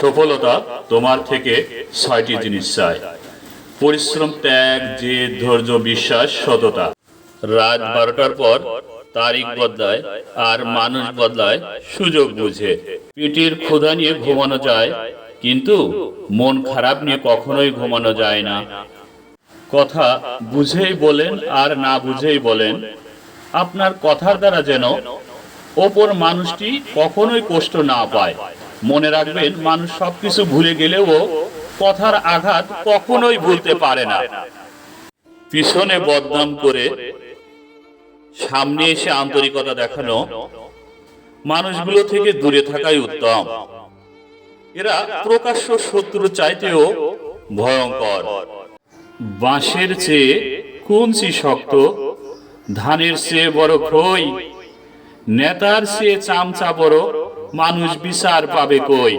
সফলতা তোমার থেকে ছয়টি জিনিস চাই। পরিশ্রম, ত্যাগ যে ধৈর্য, বিশ্বাস, সততা। রাত বারোটার পর তারিখ বদলায় আর মানুষ বদলায় সুযোগ বুঝে। পেটের ক্ষুধা নিয়ে ঘুমানো যায়, কিন্তু মন খারাপ নিয়ে কখনোই ঘুমানো যায় না। কথা বুঝেই বলেন আর না বুঝেই বলেন, আপনার কথার দ্বারা যেন ওপর মানুষটি কখনোই কষ্ট না পায়। মনে রাখবেন, মানুষ সবকিছু ভুলে গেলেও কথার আঘাত কখনোই ভুলতে পারে না। পিছনে বদনাম করে সামনে এসে আন্তরিকতা দেখানো মানুষগুলো থেকে দূরে থাকাই উত্তম। এরা প্রকাশ্য শত্রু চাইতেও ভয়ঙ্কর। বাঁশের চেয়ে কুঞ্চি শক্ত, ধানের চেয়ে বড় খই, নেতার চেয়ে চামচা বড় মানুষ বিচার পাবে কই